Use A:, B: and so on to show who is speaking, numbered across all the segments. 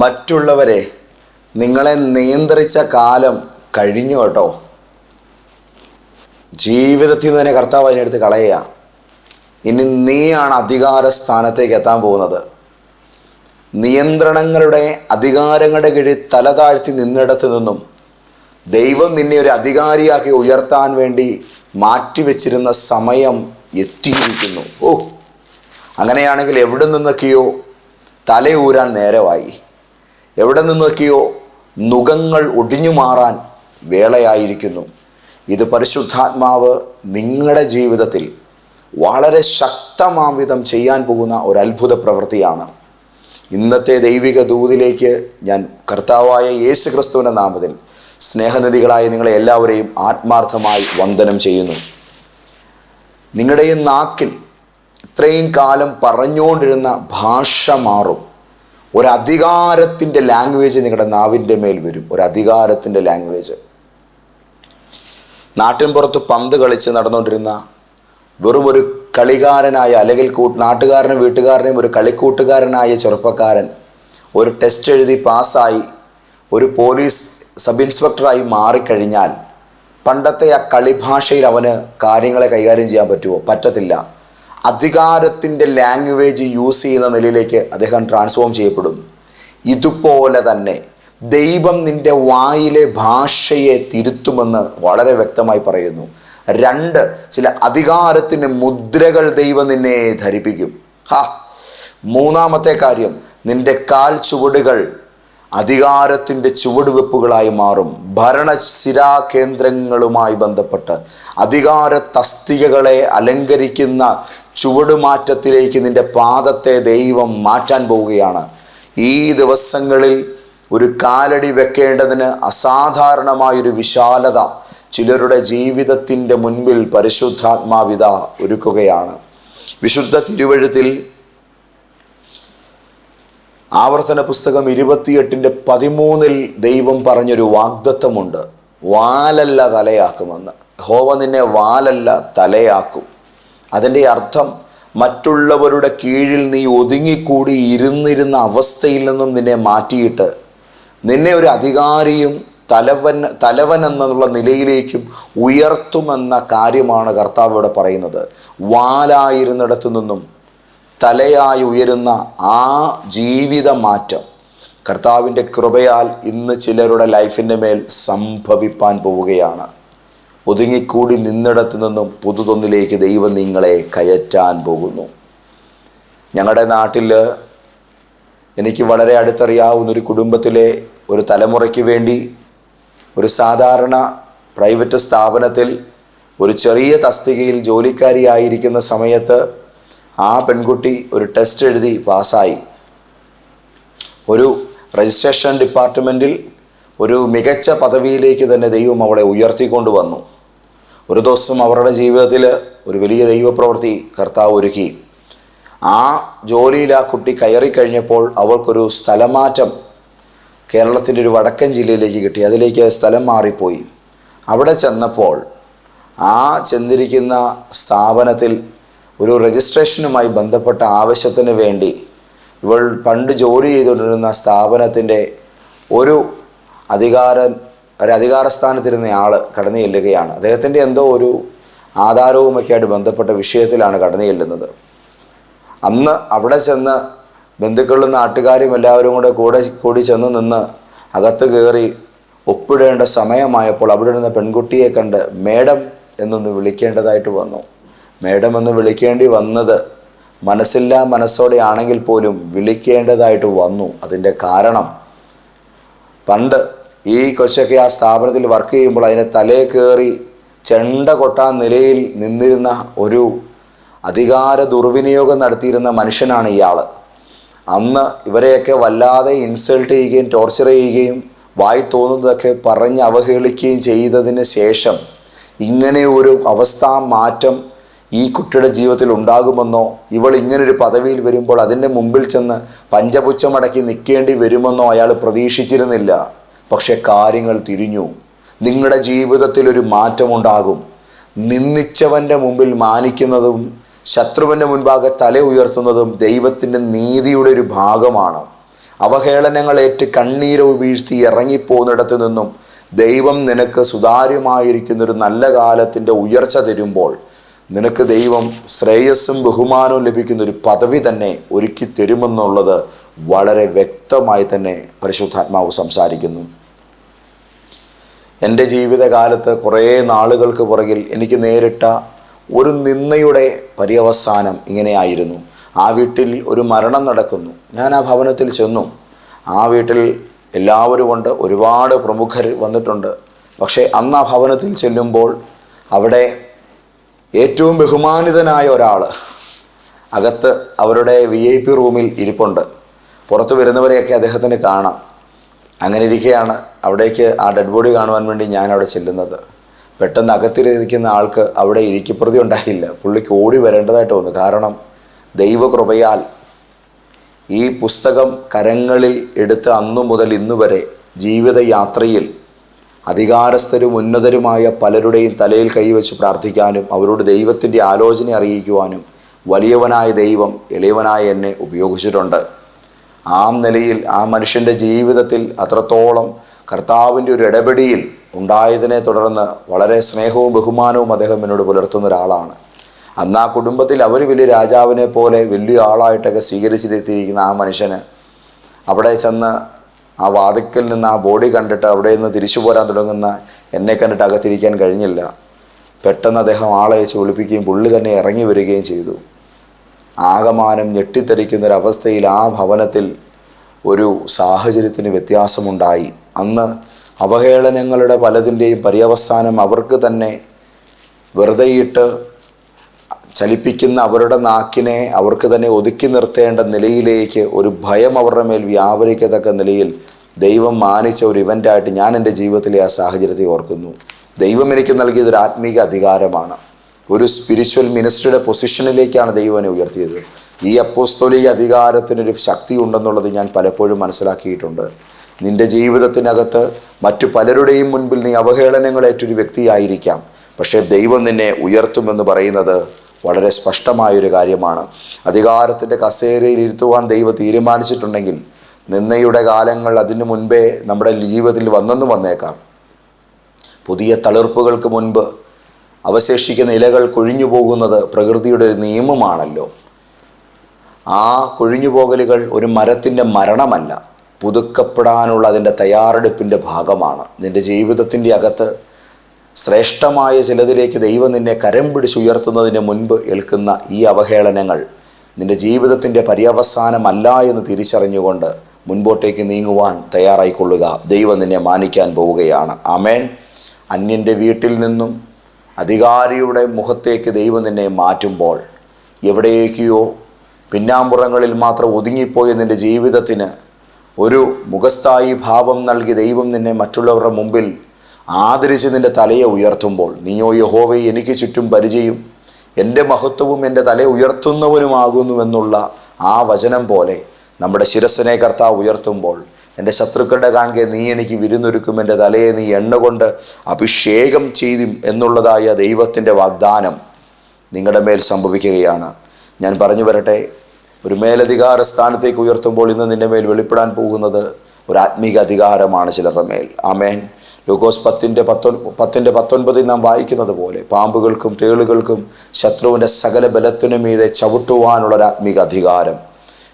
A: മറ്റുള്ളവരെ നിങ്ങളെ നിയന്ത്രിച്ച കാലം കഴിഞ്ഞു കേട്ടോ. ജീവിതത്തിൽ നിന്ന് തന്നെ കർത്താവ് അതിനെടുത്ത് കളയുക. ഇനി നീയാണ് അധികാര സ്ഥാനത്തേക്ക് എത്താൻ പോകുന്നത്. നിയന്ത്രണങ്ങളുടെ അധികാരങ്ങളുടെ കീഴിൽ തല താഴ്ത്തി നിന്നിടത്ത് നിന്നും ദൈവം നിന്നെ ഒരു അധികാരിയാക്കി ഉയർത്താൻ വേണ്ടി മാറ്റിവെച്ചിരുന്ന സമയം എത്തിയിരിക്കുന്നു. ഓ അങ്ങനെയാണെങ്കിൽ എവിടെ നിന്നൊക്കെയോ തലയൂരാൻ നേരമായി. എവിടെ നിന്നൊക്കെയോ നുഖങ്ങൾ ഒടിഞ്ഞു മാറാൻ വേളയായിരിക്കുന്നു. ഇത് പരിശുദ്ധാത്മാവ് നിങ്ങളുടെ ജീവിതത്തിൽ വളരെ ശക്തമാം വിധം ചെയ്യാൻ പോകുന്ന ഒരു അത്ഭുത പ്രവൃത്തിയാണ്. ഇന്നത്തെ ദൈവിക ദൂതിലേക്ക് ഞാൻ കർത്താവായ യേശു ക്രിസ്തുവിന്റെ നാമത്തിൽ സ്നേഹനിധികളായ നിങ്ങളെ എല്ലാവരെയും ആത്മാർത്ഥമായി വന്ദനം ചെയ്യുന്നു. നിങ്ങളുടെ നാക്കിൽ ഇത്രയും കാലം പറഞ്ഞുകൊണ്ടിരുന്ന ഭാഷ മാറും. ഒരു അധികാരത്തിന്റെ ലാംഗ്വേജ് നിങ്ങളുടെ നാവിന്റെ മേൽ വരും. ഒരു അധികാരത്തിന്റെ ലാംഗ്വേജ് നാട്ടിൻപുറത്ത് പന്ത് കളിച്ച് നടന്നുകൊണ്ടിരുന്ന വെറും ഒരു കളികാരനായ അല്ലെങ്കിൽ നാട്ടുകാരനും വീട്ടുകാരനെയും ഒരു കളിക്കൂട്ടുകാരനായ ചെറുപ്പക്കാരൻ ഒരു ടെസ്റ്റ് എഴുതി പാസ്സായി ഒരു പോലീസ് സബ് ഇൻസ്പെക്ടറായി മാറിക്കഴിഞ്ഞാൽ പണ്ടത്തെ ആ കളിഭാഷയിൽ അവന് കാര്യങ്ങളെ കൈകാര്യം ചെയ്യാൻ പറ്റുമോ? പറ്റത്തില്ല. അധികാരത്തിന്റെ ലാംഗ്വേജ് യൂസ് ചെയ്യുന്ന നിലയിലേക്ക് അദ്ദേഹം ട്രാൻസ്ഫോം ചെയ്യപ്പെടും. ഇതുപോലെ തന്നെ ദൈവം നിന്റെ വായിലെ ഭാഷയെ തിരുത്തുമെന്ന് വളരെ വ്യക്തമായി പറയുന്നു. രണ്ട് ചില അധികാരത്തിന്റെ മുദ്രകൾ ദൈവം നിന്നെ ധരിപ്പിക്കും. ഹാ മൂന്നാമത്തെ കാര്യം നിന്റെ കാൽ ചുവടുകൾ അധികാരത്തിന്റെ ചുവടുവെപ്പുകളായി മാറും. ഭരണശിരാ കേന്ദ്രങ്ങളുമായി ബന്ധപ്പെട്ട് അധികാര തസ്തികകളെ അലങ്കരിക്കുന്ന ചുവടുമാറ്റത്തിലേക്ക് നിന്റെ പാദത്തെ ദൈവം മാറ്റാൻ പോവുകയാണ്. ഈ ദിവസങ്ങളിൽ ഒരു കാലടി വെക്കേണ്ടതിന് അസാധാരണമായൊരു വിശാലത ചിലരുടെ ജീവിതത്തിന്റെ മുൻപിൽ പരിശുദ്ധാത്മാവിത ഒരുക്കുകയാണ്. വിശുദ്ധ തിരുവഴുത്തിൽ ആവർത്തന പുസ്തകം ഇരുപത്തിയെട്ടിന്റെ പതിമൂന്നിൽ ദൈവം പറഞ്ഞൊരു വാഗ്ദത്വമുണ്ട് വാലല്ല തലയാക്കുമെന്ന്. ഹോവ നിന്നെ വാലല്ല തലയാക്കും. അതിന്റെ അർത്ഥം മറ്റുള്ളവരുടെ കീഴിൽ നീ ഒതുങ്ങിക്കൂടി ഇരുന്നിരുന്ന അവസ്ഥയിൽ നിന്നും നിന്നെ മാറ്റിയിട്ട് നിന്നെ ഒരു അധികാരിയും തലവൻ തലവൻ എന്നുള്ള നിലയിലേക്കും ഉയർത്തുമെന്ന കാര്യമാണ് കർത്താവ് ഇവിടെ പറയുന്നത്. വാലായിരുന്നിടത്തു നിന്നും തലയായി ഉയരുന്ന ആ ജീവിത മാറ്റം കർത്താവിന്റെ കൃപയാൽ ഇന്ന് ചിലരുടെ ലൈഫിന്റെ മേൽ സംഭവിപ്പാൻ പോവുകയാണ്. ഒതുങ്ങിക്കൂടി നിന്നിടത്തു നിന്നും പുതുതൊന്നിലേക്ക് ദൈവം നിങ്ങളെ കയറ്റാൻ പോകുന്നു. ഞങ്ങളുടെ നാട്ടിൽ എനിക്ക് വളരെ അടുത്തറിയാവുന്ന ഒരു കുടുംബത്തിലെ ഒരു തലമുറയ്ക്ക് വേണ്ടി ഒരു സാധാരണ പ്രൈവറ്റ് സ്ഥാപനത്തിൽ ഒരു ചെറിയ തസ്തികയിൽ ജോലിക്കാരിയായിരിക്കുന്ന സമയത്ത് ആ പെൺകുട്ടി ഒരു ടെസ്റ്റ് എഴുതി പാസ്സായി. ഒരു രജിസ്ട്രേഷൻ ഡിപ്പാർട്ട്മെന്റിൽ ഒരു മികച്ച പദവിയിലേക്ക് തന്നെ ദൈവം അവളെ ഉയർത്തിക്കൊണ്ട് വന്നു ഒരു ദിവസം അവരുടെ ജീവിതത്തിൽ ഒരു വലിയ ദൈവപ്രവൃത്തി കർത്താവ് ഒരുക്കി. ആ ജോലിയിൽ ആ കുട്ടി കയറി കഴിഞ്ഞപ്പോൾ അവൾക്കൊരു സ്ഥലമാറ്റം കേരളത്തിന്റെ ഒരു വടക്കൻ ജില്ലയിലേക്ക് കിട്ടി. അതിലേക്ക് സ്ഥലം മാറിപ്പോയി. അവിടെ ചെന്നപ്പോൾ ആ ചെന്നിരിക്കുന്ന സ്ഥാപനത്തിൽ ഒരു രജിസ്ട്രേഷനുമായി ബന്ധപ്പെട്ട ആവശ്യത്തിന് വേണ്ടി ഇവൾ പണ്ട് ജോലി ചെയ്തുകൊണ്ടിരുന്ന സ്ഥാപനത്തിന്റെ ഒരു അധികാരൻ ഒരു അധികാരസ്ഥാനത്തിരുന്ന ആൾ കടന്നു ചെല്ലുകയാണ്. അദ്ദേഹത്തിന്റെ എന്തോ ഒരു ആധാരവുമൊക്കെ ആയിട്ട് ബന്ധപ്പെട്ട വിഷയത്തിലാണ് കടന്നു ചെല്ലുന്നത്. അന്ന് അവിടെ ചെന്ന് ബന്ധുക്കളും നാട്ടുകാരും എല്ലാവരും കൂടെ കൂടെ കൂടി ചെന്ന് നിന്ന് അകത്ത് കയറി ഒപ്പിടേണ്ട സമയമായപ്പോൾ അവിടെ ഇരുന്ന പെൺകുട്ടിയെ കണ്ട് മേഡം എന്നൊന്ന് വിളിക്കേണ്ടതായിട്ട് വന്നു. മേഡം എന്ന് വിളിക്കേണ്ടി വന്നത് മനസ്സില്ലാ മനസ്സോടെ ആണെങ്കിൽ പോലും വിളിക്കേണ്ടതായിട്ട് വന്നു. അതിന്റെ കാരണം പണ്ട് ഈ കൊച്ചൊക്കെ ആ സ്ഥാപനത്തിൽ വർക്ക് ചെയ്യുമ്പോൾ അതിനെ തലേ കയറി ചെണ്ട കൊട്ടാൻ നിലയിൽ നിന്നിരുന്ന ഒരു അധികാര ദുർവിനിയോഗം നടത്തിയിരുന്ന മനുഷ്യനാണ് ഇയാൾ അന്ന് ഇവരെയൊക്കെ വല്ലാതെ ഇൻസൾട്ട് ചെയ്യുകയും ടോർച്ചർ ചെയ്യുകയും വായി തോന്നുന്നതൊക്കെ പറഞ്ഞ് അവഹേളിക്കുകയും ചെയ്തതിന് ശേഷം ഇങ്ങനെ ഒരു അവസ്ഥാ മാറ്റം ഈ കുട്ടിയുടെ ജീവിതത്തിൽ ഉണ്ടാകുമെന്നോ ഇവൾ ഇങ്ങനൊരു പദവിയിൽ വരുമ്പോൾ അതിന്റെ മുമ്പിൽ ചെന്ന് പഞ്ചപുച്ഛമടക്കി നിൽക്കേണ്ടി വരുമെന്നോ അയാൾ പ്രതീക്ഷിച്ചിരുന്നില്ല. പക്ഷെ കാര്യങ്ങൾ തിരിഞ്ഞു. നിങ്ങളുടെ ജീവിതത്തിൽ ഒരു മാറ്റമുണ്ടാകും. നിന്ദിച്ചവന്റെ മുമ്പിൽ മാനിക്കുന്നതും ശത്രുവിന്റെ മുൻപാകെ തല ഉയർത്തുന്നതും ദൈവത്തിന്റെ നീതിയുടെ ഒരു ഭാഗമാണ്. അവഹേളനങ്ങളേറ്റ് കണ്ണീരവ് വീഴ്ത്തി ഇറങ്ങിപ്പോകുന്നിടത്ത് നിന്നും ദൈവം നിനക്ക് സുതാര്യമായിരിക്കുന്ന ഒരു നല്ല കാലത്തിന്റെ ഉയർച്ച തരുമ്പോൾ നിനക്ക് ദൈവം ശ്രേയസ്സും ബഹുമാനവും ലഭിക്കുന്ന ഒരു പദവി തന്നെ ഒരുക്കി തരുമെന്നുള്ളത് വളരെ വ്യക്തമായി തന്നെ പരിശുദ്ധാത്മാവ് സംസാരിക്കുന്നു. എന്റെ ജീവിതകാലത്ത് കുറേ നാളുകൾക്ക് പുറകിൽ എനിക്ക് നേരിട്ട ഒരു നിന്നയുടെ പര്യവസാനം ഇങ്ങനെയായിരുന്നു. ആ വീട്ടിൽ ഒരു മരണം നടക്കുന്നു. ഞാൻ ആ ഭവനത്തിൽ ചെന്നു. ആ വീട്ടിൽ എല്ലാവരും കൊണ്ട് ഒരുപാട് പ്രമുഖർ വന്നിട്ടുണ്ട്. പക്ഷേ അന്ന് ആ ഭവനത്തിൽ ചെല്ലുമ്പോൾ അവിടെ ഏറ്റവും ബഹുമാനിതനായ ഒരാൾ അകത്ത് അവരുടെ വി ഐ പി റൂമിൽ ഇരിപ്പുണ്ട്. പുറത്തു വരുന്നവരെയൊക്കെ അദ്ദേഹത്തിന് കാണാം. അങ്ങനെ ഇരിക്കുകയാണ് അവിടേക്ക് ആ ഡെഡ് ബോഡി കാണുവാൻ വേണ്ടി ഞാൻ അവിടെ ചെല്ലുന്നത്. പെട്ടെന്ന് അകത്തിരിക്കുന്ന ആൾക്ക് അവിടെ ഇരിക്കപ്രതി ഉണ്ടായില്ല. പുള്ളിക്ക് ഓടി വരേണ്ടതായിട്ട് വന്നു. കാരണം ദൈവകൃപയാൽ ഈ പുസ്തകം കരങ്ങളിൽ എടുത്ത് അന്നു മുതൽ ഇന്നു വരെ ജീവിതയാത്രയിൽ അധികാരസ്ഥരും ഉന്നതരുമായ പലരുടെയും തലയിൽ കൈവച്ച് പ്രാർത്ഥിക്കാനും അവരോട് ദൈവത്തിന്റെ ആലോചന അറിയിക്കുവാനും വലിയവനായ ദൈവം എളിയവനായ എന്നെ ഉപയോഗിച്ചിട്ടുണ്ട്. ആ നിലയിൽ ആ മനുഷ്യന്റെ ജീവിതത്തിൽ അത്രത്തോളം കർത്താവിന്റെ ഒരു ഇടപെടിയിൽ ഉണ്ടായതിനെ തുടർന്ന് വളരെ സ്നേഹവും ബഹുമാനവും അദ്ദേഹം എന്നോട് പുലർത്തുന്ന ഒരാളാണ്. അന്ന് ആ കുടുംബത്തിൽ അവർ വലിയ രാജാവിനെ പോലെ വലിയ ആളായിട്ടൊക്കെ സ്വീകരിച്ചിരുത്തിയിരിക്കുന്ന ആ മനുഷ്യന് അവിടെ ചെന്ന് ആ വാതിക്കൽ നിന്ന് ആ ബോഡി കണ്ടിട്ട് അവിടെ നിന്ന് തിരിച്ചു പോരാൻ തുടങ്ങുന്ന എന്നെ കണ്ടിട്ട് അകത്തിരിക്കാൻ കഴിഞ്ഞില്ല. പെട്ടെന്ന് അദ്ദേഹം ആളയച്ച് ഒളിപ്പിക്കുകയും പുള്ളി തന്നെ ഇറങ്ങി വരികയും ചെയ്തു. ആകമാനം ഞെട്ടിത്തെറിക്കുന്ന ഒരവസ്ഥയിൽ ആ ഭവനത്തിൽ ഒരു സാഹചര്യത്തിന് വ്യത്യാസമുണ്ടായി. അന്ന് അവഹേളനങ്ങളുടെ പലതിന്റെയും പര്യവസാനം അവർക്ക് തന്നെ വെറുതെയിട്ട് ചലിപ്പിക്കുന്ന അവരുടെ നാക്കിനെ അവർക്ക് തന്നെ ഒതുക്കി നിർത്തേണ്ട നിലയിലേക്ക് ഒരു ഭയം അവരുടെ മേൽ വ്യാപരിക്കത്തക്ക നിലയിൽ ദൈവം മാനിച്ച ഒരു ഇവന്റായിട്ട് ഞാൻ എന്റെ ജീവിതത്തിലെ ആ സാഹചര്യത്തെ ഓർക്കുന്നു. ദൈവം എനിക്ക് നൽകിയതൊരു ആത്മീക അധികാരമാണ്. ഒരു സ്പിരിച്വൽ മിനിസ്റ്ററുടെ പൊസിഷനിലേക്കാണ് ദൈവനെ ഉയർത്തിയത്. ഈ അപ്പോസ്തോലിക അധികാരത്തിനൊരു ശക്തി ഉണ്ടെന്നുള്ളത് ഞാൻ പലപ്പോഴും മനസ്സിലാക്കിയിട്ടുണ്ട്. നിന്റെ ജീവിതത്തിനകത്ത് മറ്റു പലരുടെയും മുൻപിൽ നീ അവഹേളനങ്ങളേറ്റൊരു വ്യക്തിയായിരിക്കാം. പക്ഷേ ദൈവം നിന്നെ ഉയർത്തുമെന്ന് പറയുന്നത് വളരെ സ്പഷ്ടമായൊരു കാര്യമാണ്. അധികാരത്തിന്റെ കസേരയിൽ ഇരുത്തുവാൻ ദൈവം തീരുമാനിച്ചിട്ടുണ്ടെങ്കിൽ നിന്നയുടെ കാലങ്ങൾ അതിനു മുൻപേ നമ്മുടെ ജീവിതത്തിൽ വന്നെന്ന് വന്നേക്കാം. പുതിയ തളിർപ്പുകൾക്ക് മുൻപ് അവശേഷിക്കുന്ന ഇലകൾ കൊഴിഞ്ഞു പോകുന്നത് പ്രകൃതിയുടെ ഒരു നിയമമാണല്ലോ. ആ കൊഴിഞ്ഞു പോകലുകൾ ഒരു മരത്തിന്റെ മരണമല്ല പുതുക്കപ്പെടാനുള്ള അതിന്റെ തയ്യാറെടുപ്പിന്റെ ഭാഗമാണ്. നിന്റെ ജീവിതത്തിന്റെ അകത്ത് ശ്രേഷ്ഠമായ ചിലതിലേക്ക് ദൈവം നിന്നെ കരം പിടിച്ചുയർത്തുന്നതിന് മുൻപ് ഏൽക്കുന്ന ഈ അവഹേളനങ്ങൾ നിന്റെ ജീവിതത്തിന്റെ പര്യവസാനമല്ല എന്ന് തിരിച്ചറിഞ്ഞുകൊണ്ട് മുൻപോട്ടേക്ക് നീങ്ങുവാൻ തയ്യാറായിക്കൊള്ളുക. ദൈവം നിന്നെ മാനിക്കാൻ പോവുകയാണ്. അമേൻ അന്യന്റെ വീട്ടിൽ നിന്നും അധികാരിയുടെ മുഖത്തേക്ക് ദൈവം നിന്നെ മാറ്റുമ്പോൾ എവിടേക്കോ പിന്നാമ്പുറങ്ങളിൽ മാത്രം ഒതുങ്ങിപ്പോയ നിന്റെ ജീവിതത്തിന് ഒരു മുഖസ്ഥായി ഭാവം നൽകി ദൈവം നിന്നെ മറ്റുള്ളവരുടെ മുമ്പിൽ ആദരിച്ച് നിന്റെ തലയെ ഉയർത്തുമ്പോൾ നീയോ യഹോവയെ എനിക്ക് ചുറ്റും പരിചയം എന്റെ മഹത്വവും എന്റെ തല ഉയർത്തുന്നവനുമാകുന്നുവെന്നുള്ള ആ വചനം പോലെ നമ്മുടെ ശിരസ്സിനെ കർത്താവ് ഉയർത്തുമ്പോൾ എന്റെ ശത്രുക്കളുടെ കാണുക നീ എനിക്ക് വിരുന്നൊരുക്കും. എന്റെ തലയെ നീ എണ്ണ കൊണ്ട് അഭിഷേകം ചെയ്തും എന്നുള്ളതായ ദൈവത്തിന്റെ വാഗ്ദാനം നിങ്ങളുടെ മേൽ സംഭവിക്കുകയാണ്. ഞാൻ പറഞ്ഞു വരട്ടെ ഒരു മേലധികാര സ്ഥാനത്തേക്ക് ഉയർത്തുമ്പോൾ ഇന്ന് നിന്റെ മേൽ വെളിപ്പെടാൻ പോകുന്നത് ഒരു ആത്മീക അധികാരമാണ് ചിലരുടെ മേൽ ആമേൻ. ലൂക്കോസ് പത്തിന്റെ പത്തൊൻ പത്തിന്റെ പത്തൊൻപതിൽ നാം വായിക്കുന്നത് പോലെ പാമ്പുകൾക്കും തേളുകൾക്കും ശത്രുവിന്റെ സകല ബലത്തിനു മീതെ ചവിട്ടുവാനുള്ള ഒരു ആത്മീക അധികാരം.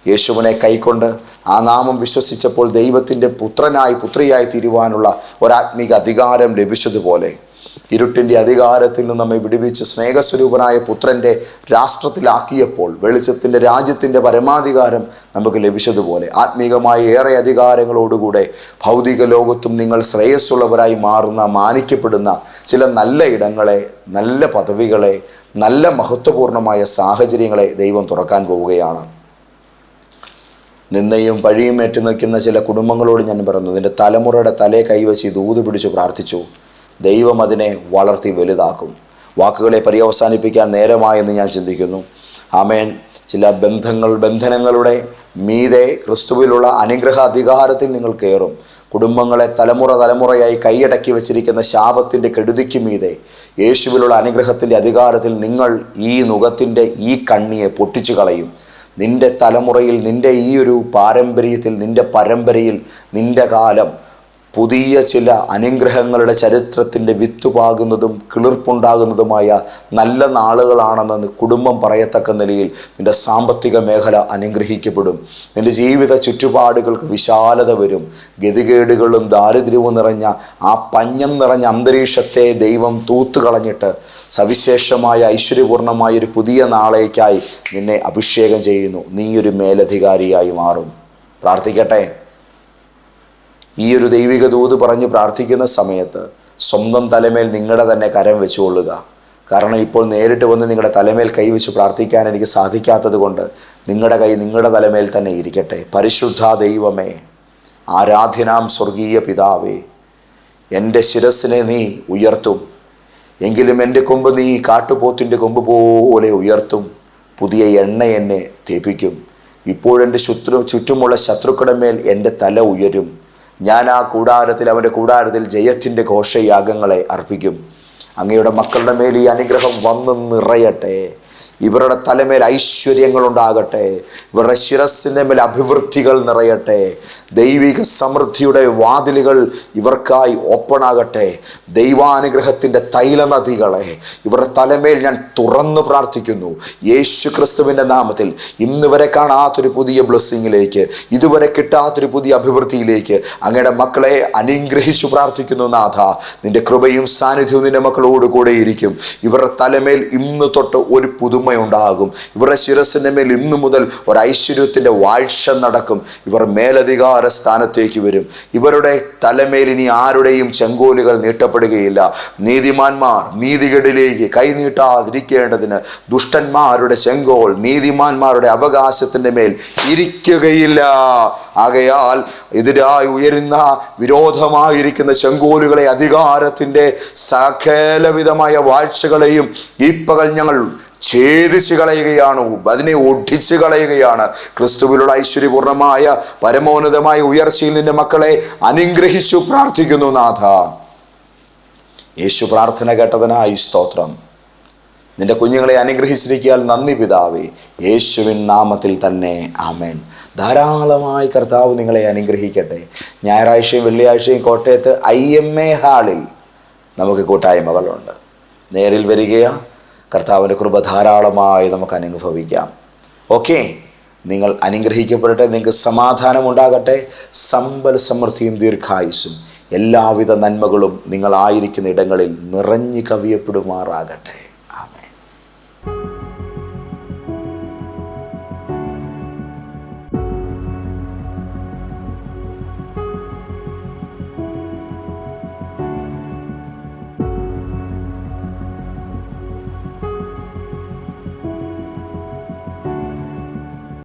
A: യേശുവിനെ കൈക്കൊണ്ട് ആ നാമം വിശ്വസിച്ചപ്പോൾ ദൈവത്തിന്റെ പുത്രനായി പുത്രിയായി തീരുവാനുള്ള ഒരാത്മീക അധികാരം ലഭിച്ചതുപോലെ ഇരുട്ടിന്റെ അധികാരത്തിൽ നിന്ന് നമ്മെ വിടുവിച്ച് സ്നേഹസ്വരൂപനായ പുത്രന്റെ രാഷ്ട്രത്തിലാക്കിയപ്പോൾ വെളിച്ചത്തിന്റെ രാജ്യത്തിന്റെ പരമാധികാരം നമുക്ക് ലഭിച്ചതുപോലെ ആത്മീകമായ ഏറെ അധികാരങ്ങളോടുകൂടെ ഭൗതിക ലോകത്തും നിങ്ങൾ ശ്രേയസ്സുള്ളവരായി മാറുന്ന മാനിക്കപ്പെടുന്ന ചില നല്ല ഇടങ്ങളെ നല്ല പദവികളെ നല്ല മഹത്വപൂർണമായ സാഹചര്യങ്ങളെ ദൈവം തുറക്കാൻ പോവുകയാണ്. നിന്നയും പഴിയും ഏറ്റു നിൽക്കുന്ന ചില കുടുംബങ്ങളോട് ഞാൻ പറഞ്ഞു നിന്റെ തലമുറയുടെ തലയെ കൈവശി ദൂത് പിടിച്ച് പ്രാർത്ഥിച്ചു. ദൈവം അതിനെ വളർത്തി വലുതാക്കും. വാക്കുകളെ പര്യവസാനിപ്പിക്കാൻ നേരമായെന്ന് ഞാൻ ചിന്തിക്കുന്നു. ആമേൻ. ചില ബന്ധങ്ങൾ ബന്ധനങ്ങളുടെ മീതെ ക്രിസ്തുവിലുള്ള അനുഗ്രഹ അധികാരത്തിൽ നിങ്ങൾ കയറും. കുടുംബങ്ങളെ തലമുറ തലമുറയായി കൈയടക്കി വച്ചിരിക്കുന്ന ശാപത്തിന്റെ കെടുതിക്ക് മീതെ യേശുവിലുള്ള അനുഗ്രഹത്തിന്റെ അധികാരത്തിൽ നിങ്ങൾ ഈ നുഖത്തിന്റെ ഈ കണ്ണിയെ പൊട്ടിച്ചു കളയും. നിന്റെ തലമുറയിൽ നിന്റെ ഈ ഒരു പാരമ്പര്യത്തിൽ നിന്റെ പരമ്പരയിൽ നിന്റെ കാലം പുതിയ ചില അനുഗ്രഹങ്ങളുടെ ചരിത്രത്തിന്റെ വിത്തുപാകുന്നതും കിളിർപ്പുണ്ടാകുന്നതുമായ നല്ല നാളുകളാണെന്ന് കുടുംബം പറയത്തക്ക നിലയിൽ നിന്റെ സാമ്പത്തിക മേഖല അനുഗ്രഹിക്കപ്പെടും. നിന്റെ ജീവിത ചുറ്റുപാടുകൾക്ക് വിശാലത വരും. ഗതികേടുകളും ദാരിദ്ര്യവും നിറഞ്ഞ ആ പഞ്ഞം നിറഞ്ഞ അന്തരീക്ഷത്തെ ദൈവം തൂത്തു കളഞ്ഞിട്ട് സവിശേഷമായ ഐശ്വര്യപൂർണമായ ഒരു പുതിയ നാളേക്കായി നിന്നെ അഭിഷേകം ചെയ്യുന്നു. നീയൊരു മേലധികാരിയായി മാറും. പ്രാർത്ഥിക്കട്ടെ. ഈ ഒരു ദൈവിക ദൂത് പറഞ്ഞു പ്രാർത്ഥിക്കുന്ന സമയത്ത് സ്വന്തം തലമേൽ നിങ്ങളുടെ തന്നെ കരം വെച്ചുകൊള്ളുക. കാരണം ഇപ്പോൾ നേരിട്ട് വന്ന് നിങ്ങളുടെ തലമേൽ കൈവച്ച് പ്രാർത്ഥിക്കാൻ എനിക്ക് സാധിക്കാത്തത് കൊണ്ട് നിങ്ങളുടെ കൈ നിങ്ങളുടെ തലമേൽ തന്നെ ഇരിക്കട്ടെ. പരിശുദ്ധ ദൈവമേ ആരാധ്യനാം സ്വർഗീയ പിതാവേ എന്റെ ശിരസിനെ നീ ഉയർത്തും. എങ്കിലും എന്റെ കൊമ്പ് നീ കാട്ടുപോത്തിന്റെ കൊമ്പ് പോലെ ഉയർത്തും. പുതിയ എണ്ണ എന്നെ തേപ്പിക്കും. ഇപ്പോഴെന്റെ ശുത്രു ചുറ്റുമുള്ള ശത്രുക്കളുടെ മേൽ എന്റെ തല ഉയരും. ഞാൻ ആ കൂടാരത്തിൽ അവന്റെ കൂടാരത്തിൽ ജയത്തിന്റെ ഘോഷയാഗങ്ങളെ അർപ്പിക്കും. അങ്ങയുടെ മക്കളുടെ മേൽ ഈ അനുഗ്രഹം വന്ന് നിറയട്ടെ. ഇവരുടെ തലമേൽ ഐശ്വര്യങ്ങളുണ്ടാകട്ടെ. ഇവരുടെ ശിരസിന്റെ മേൽ അഭിവൃദ്ധികൾ നിറയട്ടെ. ദൈവിക സമൃദ്ധിയുടെ വാതിലുകൾ ഇവർക്കായി ഓപ്പൺ ആകട്ടെ. ദൈവാനുഗ്രഹത്തിന്റെ തൈലനദികളെ ഇവരുടെ തലമേൽ ഞാൻ തുറന്നു പ്രാർത്ഥിക്കുന്നു. യേശു ക്രിസ്തുവിന്റെ നാമത്തിൽ ഇന്ന് വരെ കാണാത്തൊരു പുതിയ ബ്ലെസ്സിങ്ങിലേക്ക് ഇതുവരെ കിട്ടാത്തൊരു പുതിയ അഭിവൃദ്ധിയിലേക്ക് അങ്ങയുടെ മക്കളെ അനുഗ്രഹിച്ചു പ്രാർത്ഥിക്കുന്നു നാഥ. നിന്റെ കൃപയും സാന്നിധ്യവും നിന്റെ മക്കളോട് കൂടെ ഇരിക്കും. ഇവരുടെ തലമേൽ ഇന്ന് തൊട്ട് ഒരു പുതുമയുണ്ടാകും. ഇവരുടെ ശിരസിന്റെ മേൽ ഇന്നു മുതൽ ഒരു ഐശ്വര്യത്തിന്റെ വാഴ്ച നടക്കും. ഇവർ മേലധികാര സ്ഥാനത്തേക്ക് വരും. ഇവരുടെ തലമേൽ ഇനി ആരുടെയും ചെങ്കോലുകൾ നീട്ടപ്പെടുകയില്ല. നീതിമാന്മാർ നീതികേടിലേക്ക് കൈനീട്ടാതിരിക്കേണ്ടതിന് ദുഷ്ടന്മാരുടെ ചെങ്കോൽ നീതിമാന്മാരുടെ അവകാശത്തിന്റെ മേൽ ഇരിക്കുകയില്ല. ആകയാൽ എതിരായി ഉയരുന്ന വിരോധമായിരിക്കുന്ന ചെങ്കോലുകളെ അധികാരത്തിന്റെ സകലവിധമായ വാഴ്ചകളെയും ഈ പകൽ ഞങ്ങൾ ഛേദിച്ച് കളയുകയാണ് അതിനെ ഒട്ടിച്ചു കളയുകയാണ്. ക്രിസ്തുവിലുള്ള ഐശ്വര്യപൂർണമായ പരമോന്നതമായ ഉയർച്ചയിൽ നിന്റെ മക്കളെ അനുഗ്രഹിച്ചു പ്രാർത്ഥിക്കുന്നു നാഥ. യേശു പ്രാർത്ഥന കേട്ടതിനായി സ്തോത്രം. നിന്റെ കുഞ്ഞുങ്ങളെ അനുഗ്രഹിച്ചിരിക്കാൻ നന്ദി പിതാവേ. യേശുവിൻ നാമത്തിൽ തന്നെ ആമേൻ. ധാരാളമായി കർത്താവ് നിങ്ങളെ അനുഗ്രഹിക്കട്ടെ. ഞായറാഴ്ചയും വെള്ളിയാഴ്ചയും കോട്ടയത്ത് ഐ എം എ ഹാളിൽ നമുക്ക് കൂട്ടായ്മകളുണ്ട്. നേരിൽ വരികയാ കർത്താവിന്റെ കൃപ ധാരാളമായി നമുക്ക് അനുഭവിക്കാം. ഓക്കെ നിങ്ങൾ അനുഗ്രഹിക്കപ്പെടട്ടെ നിങ്ങൾക്ക് സമാധാനം ഉണ്ടാകട്ടെ. സമ്പൽ സമൃദ്ധിയും ദീർഘായുസും എല്ലാവിധ നന്മകളും നിങ്ങളായിരിക്കുന്ന ഇടങ്ങളിൽ നിറഞ്ഞു കവിയപ്പെടുമാറാകട്ടെ.